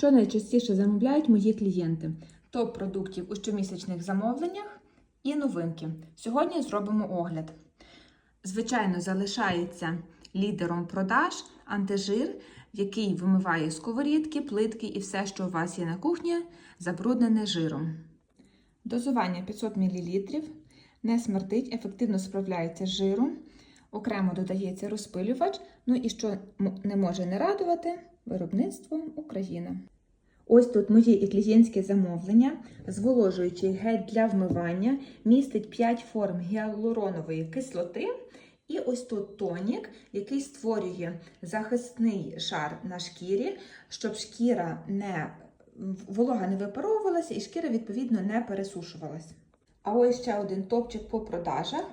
Що найчастіше замовляють мої клієнти? Топ продуктів у щомісячних замовленнях і новинки. Сьогодні зробимо огляд. Звичайно, залишається лідером продаж антижир, який вимиває сковорідки, плитки і все, що у вас є на кухні, забруднене жиром. Дозування 500 мл. Не смердить, ефективно справляється з жиром. Окремо додається розпилювач. Ну і що не може не радувати виробництво Україна. Ось тут моє і замовлення. Зволожуючий гель для вмивання містить 5 форм гіалуронової кислоти. І ось тут тонік, який створює захисний шар на шкірі, щоб шкіра не волога не випаровувалася і шкіра, відповідно, не пересушувалася. А ось ще один топчик по продажах.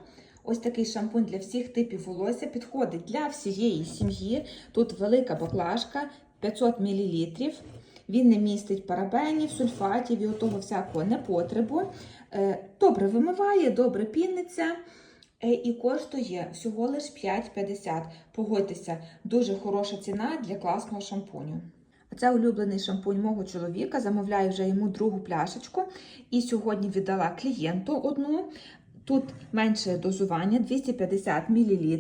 Ось такий шампунь для всіх типів волосся підходить для всієї сім'ї. Тут велика баклажка 500 мл. Він не містить парабенів, сульфатів і того всякого непотребу. Добре вимиває, добре піниться. І коштує всього лиш 5,50. Погодьтеся, дуже хороша ціна для класного шампуню. Це улюблений шампунь мого чоловіка. Замовляю вже йому другу пляшечку. І сьогодні віддала клієнту одну. Тут менше дозування 250 мл,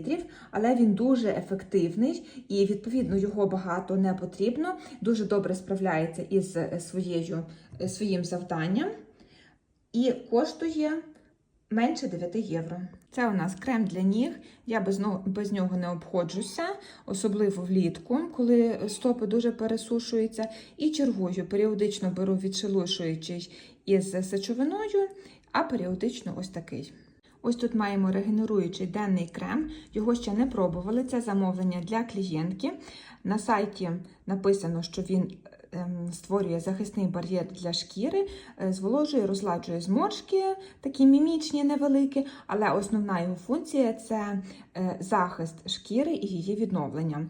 але він дуже ефективний і, відповідно, його багато не потрібно. Дуже добре справляється із своєю, своїм завданням і коштує менше 9 євро. Це у нас крем для ніг. Я без, без нього не обходжуся, особливо влітку, коли стопи дуже пересушуються. І чергую, періодично беру відшелушуючий із сечовиною, а періодично ось такий. Ось тут маємо регенеруючий денний крем, його ще не пробували. Це замовлення для клієнтки. На сайті написано, що він створює захисний бар'єр для шкіри, зволожує, розладжує зморшки, такі мімічні, невеликі, але основна його функція це захист шкіри і її відновлення.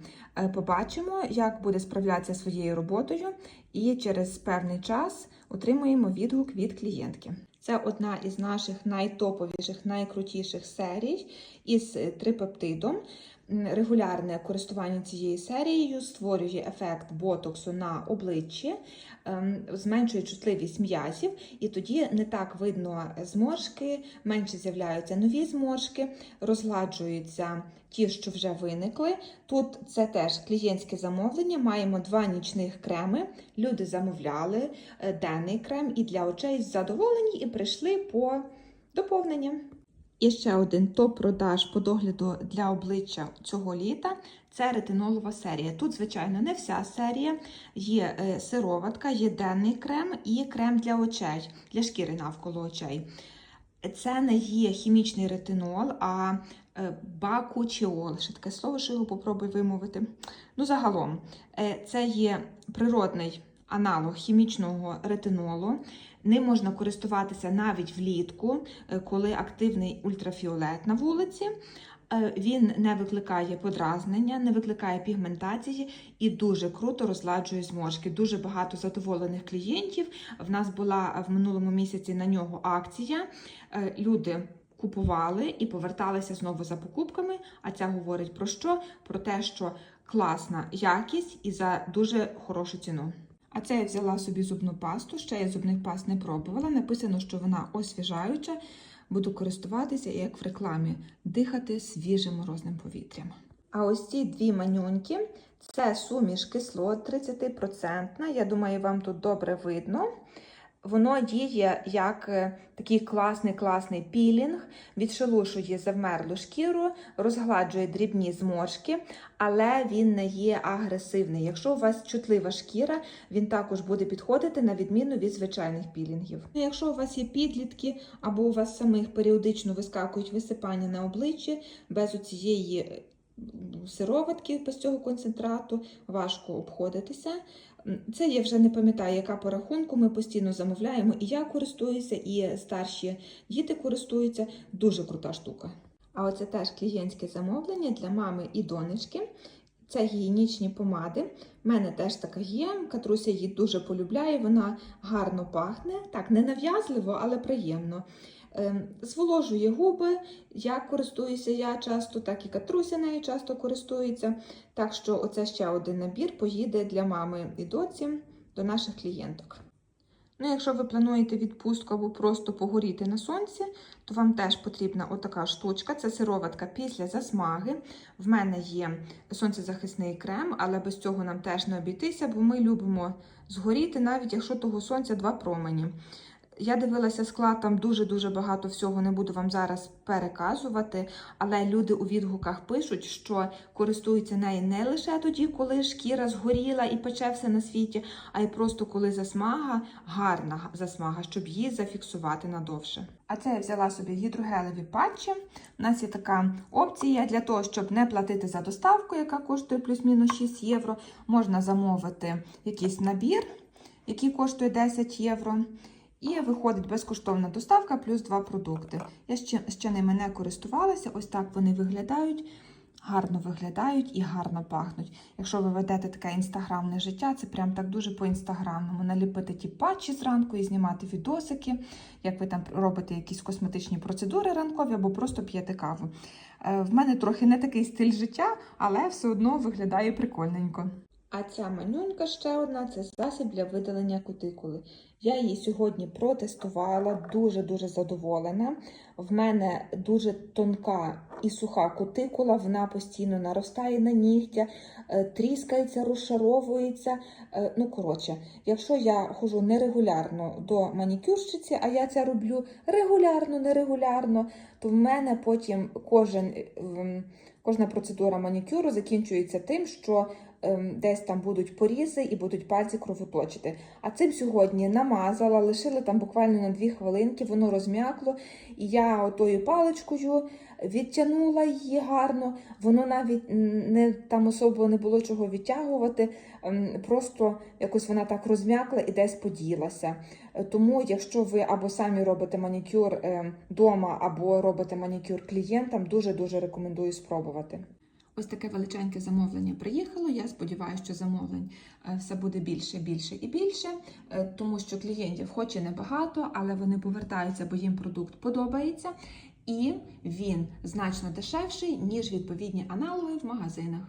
Побачимо, як буде справлятися своєю роботою, і через певний час отримуємо відгук від клієнтки. Це одна із наших найтоповіших, найкрутіших серій із трипептидом. Регулярне користування цією серією створює ефект ботоксу на обличчі, зменшує чутливість м'язів, і тоді не так видно зморшки, менше з'являються нові зморшки, розгладжуються ті, що вже виникли. Тут це теж клієнтське замовлення. Маємо два нічних креми. Люди замовляли денний крем і для очей задоволені, і прийшли по доповненням. І ще один топ-продаж по догляду для обличчя цього літа це ретинолова серія. Тут, звичайно, не вся серія. Є сироватка, є денний крем і крем для очей, для шкіри навколо очей. Це не є хімічний ретинол, а бакучіол. Ще таке слово, що його попробую вимовити. Ну, загалом, це є природний аналог хімічного ретинолу. Ним можна користуватися навіть влітку, коли активний ультрафіолет на вулиці. Він не викликає подразнення, не викликає пігментації і дуже круто розладжує зморшки. Дуже багато задоволених клієнтів. В нас була в минулому місяці на нього акція. Люди купували і поверталися знову за покупками. А це говорить про що? Про те, що класна якість і за дуже хорошу ціну. А це я взяла собі зубну пасту, ще я зубних паст не пробувала. Написано, що вона освіжаюча. Буду користуватися, як в рекламі, дихати свіжим морозним повітрям. А ось ці дві манюньки це суміш кислот 30%. Я думаю, вам тут добре видно. Воно діє як такий класний класний пілінг, відшелушує завмерлу шкіру, розгладжує дрібні зморшки, але він не є агресивний. Якщо у вас чутлива шкіра, він також буде підходити на відміну від звичайних пілінгів. Якщо у вас є підлітки або у вас самих періодично вискакують висипання на обличчі без цієї сироватки, без цього концентрату, важко обходитися. Це я вже не пам'ятаю, яка по рахунку. Ми постійно замовляємо, і я користуюся, і старші діти користуються. Дуже крута штука. А оце теж клієнтське замовлення для мами і донечки. Це гігієнічні помади. У мене теж така є. Катруся її дуже полюбляє, вона гарно пахне. Так, не нав'язливо, але приємно. Зволожує губи, як користуюся я часто, так і Катруся нею часто користується. Так що оце ще один набір поїде для мами і доці. до наших клієнток. Ну, якщо ви плануєте відпустку або просто погоріти на сонці, то вам теж потрібна отака штучка. Це сироватка після засмаги. В мене є сонцезахисний крем, але без цього нам теж не обійтися, бо ми любимо згоріти, навіть якщо того сонця два промені. Я дивилася склад, там дуже-дуже багато всього не буду вам зараз переказувати, але люди у відгуках пишуть, що користуються нею не лише тоді, коли шкіра згоріла і пече все на світі, а й просто коли засмага, гарна засмага, щоб її зафіксувати надовше. А це я взяла собі гідрогелеві патчі. У нас є така опція для того, щоб не платити за доставку, яка коштує плюс-мінус 6 євро. Можна замовити якийсь набір, який коштує 10 євро. І виходить безкоштовна доставка плюс два продукти. Я ще, ще ними не користувалася, ось так вони виглядають, гарно виглядають і гарно пахнуть. Якщо ви ведете таке інстаграмне життя, це прям так дуже по-інстаграмному. Наліпити ті патчі зранку і знімати відосики, як ви там робите якісь косметичні процедури ранкові або просто п'єте каву. Е, В мене трохи не такий стиль життя, але все одно виглядає прикольненько. А ця манюнька ще одна це засіб для видалення кутикули. Я її сьогодні протестувала, дуже-дуже задоволена. В мене дуже тонка і суха кутикула, вона постійно наростає на нігтя, е, тріскається, розшаровується. Е, Ну, коротше, якщо я ходжу нерегулярно до манікюрщиці, а я це роблю регулярно, нерегулярно, то в мене потім кожен, ем, кожна процедура манікюру закінчується тим, що десь там будуть порізи і будуть пальці кровоточити. А цим сьогодні намазала, лишила там буквально на дві хвилинки, воно розм'якло, і я отою паличкою відтягнула її гарно. Воно навіть не там особо не було чого відтягувати, ем, просто якось вона так розм'якла і десь поділася. Тому, якщо ви або самі робите манікюр вдома, або робите манікюр клієнтам, дуже дуже рекомендую спробувати. Ось таке величеньке замовлення приїхало. Я сподіваюся, що замовлень е, все буде більше, більше і більше, е, тому що клієнтів хоч і небагато, але вони повертаються, бо їм продукт подобається, і він значно дешевший, ніж відповідні аналоги в магазинах.